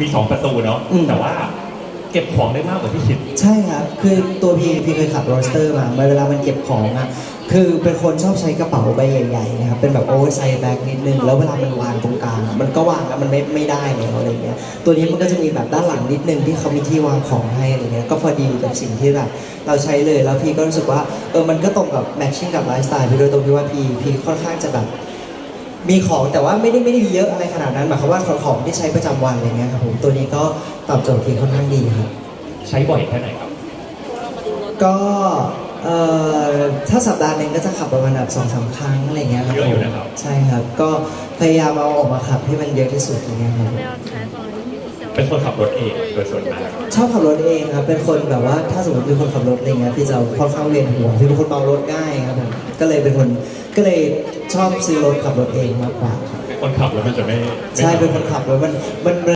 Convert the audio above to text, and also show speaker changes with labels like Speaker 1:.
Speaker 1: มีสองประตูเนาะ
Speaker 2: อืม
Speaker 1: แต่ว่าเก็บของได้มากกว่าที่คิด
Speaker 2: ใช่ครับ คือตัวพี่พี่เคยขับโรสเตอร์มาเวลามันเก็บของอะคือเป็นคนชอบใช้กระเป๋าใบใหญ่ๆนะครับ เป็นแบบโอเวอร์ไซส์แบ็กนิดนึง แล้วเวลามันวางตรงกลางอะมันก็วางแล้วมันไม่ไม่ได้แล้วอะไรเงี้ย ตัวนี้มันก็จะมีแบบด้านหลังนิดนึงที่เขามีที่วางของให้อะไรเงี้ย ก็พอดีกับสิ่งที่แบบเราใช้เลย แล้วพี่ก็รู้สึกว่าเออ มันก็ตรงกับแมทชิ่งกับไลฟ์สไตล์พี่ด้วยตรงที่ว่าพี่พี่ค่อนข้างจะแบบ มีของแต่ว่าไม่ได้ไม่ได้เยอะอะไรขนาดนั้นหมายความว่าของที่ใช้ประจำวันอะไรเงี้ยครับผมตัวนี้ก็ตอบโจทย์พี่ค่อนข้างดีครับ
Speaker 1: ใช้บ่อยแค่ไหนครับ
Speaker 2: ก็เอ่อถ้าสัปดาห์หนึ่งก็จะขับประมาณแบบสองสามครั้งอะไรเงี้ยครับ
Speaker 1: เยอะอยู่นะครับ
Speaker 2: ใช่ครับ ก็พยายามเอาออกมาขับให้มันเยอะที่สุดอย่างเงี้ยครับ
Speaker 1: เป็นคนขับรถเองโดยส่วนมาก
Speaker 2: ชอบขับรถเองครับ เป็นคนแบบว่าถ้าสมมติมีคนขับรถอะไรเงี้ยพี่จะค่อนข้างเวียนหัวพี่เป็นคนเมารถง่ายครับผมก็เลยเป็นคนก็เลย ชอบซื้อรถขับรถเองมากกว่าครับ
Speaker 1: คนขับแล้วมันจะไม่ไม่
Speaker 2: ใช่เป็นคนขับรถมันมัน